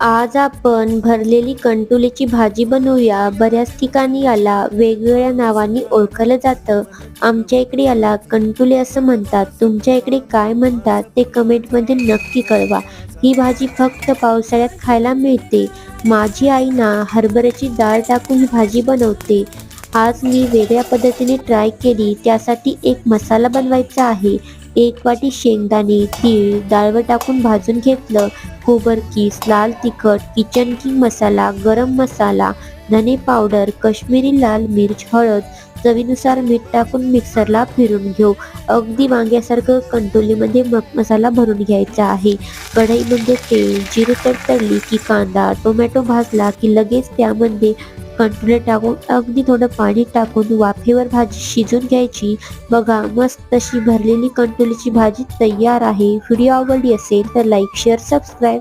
आज आपण भरलेली कंटुलीची भाजी बनवूया. बऱ्याच ठिकाणी याला वेगवेगळ्या नावाने ओळखलं जातं. आमच्या इकडे याला कंटुले असं म्हणतात. तुमच्या इकडे काय म्हणतात ते कमेंटमध्ये नक्की कळवा. ही भाजी फक्त पावसाळ्यात खायला मिळते. माझी आई ना हरभऱ्याची डाळ टाकून ही भाजी बनवते. आज मी वेगळ्या पद्धतीने ट्राय केली. त्यासाठी एक मसाला बनवायचा आहे. एक वाटी शेंगदाणे तीळ डाळवं टाकून भाजून घेतलं. खोबरकीस लाल तिखट किचन किंग मसाला गरम मसाला धने पावडर काश्मीरी लाल मिर्च हळद चवीनुसार मीठ टाकून मिक्सरला फिरून घेऊ. अगदी वांग्यासारखं कंटोलीमध्ये म मसाला भरून घ्यायचा आहे. कढईमध्ये तेल जिरे तडतडली की कांदा टोमॅटो भाजला की लगेच त्यामध्ये कंटुले टाकून अगदी थोडं पाणी टाकून वाफेवर भाजी शिजून घ्यायची. बघा मस्त अशी भरलेली कंटुलीची भाजी तयार आहे. व्हिडिओ आवडली असेल तर लाईक शेअर सबस्क्राईब.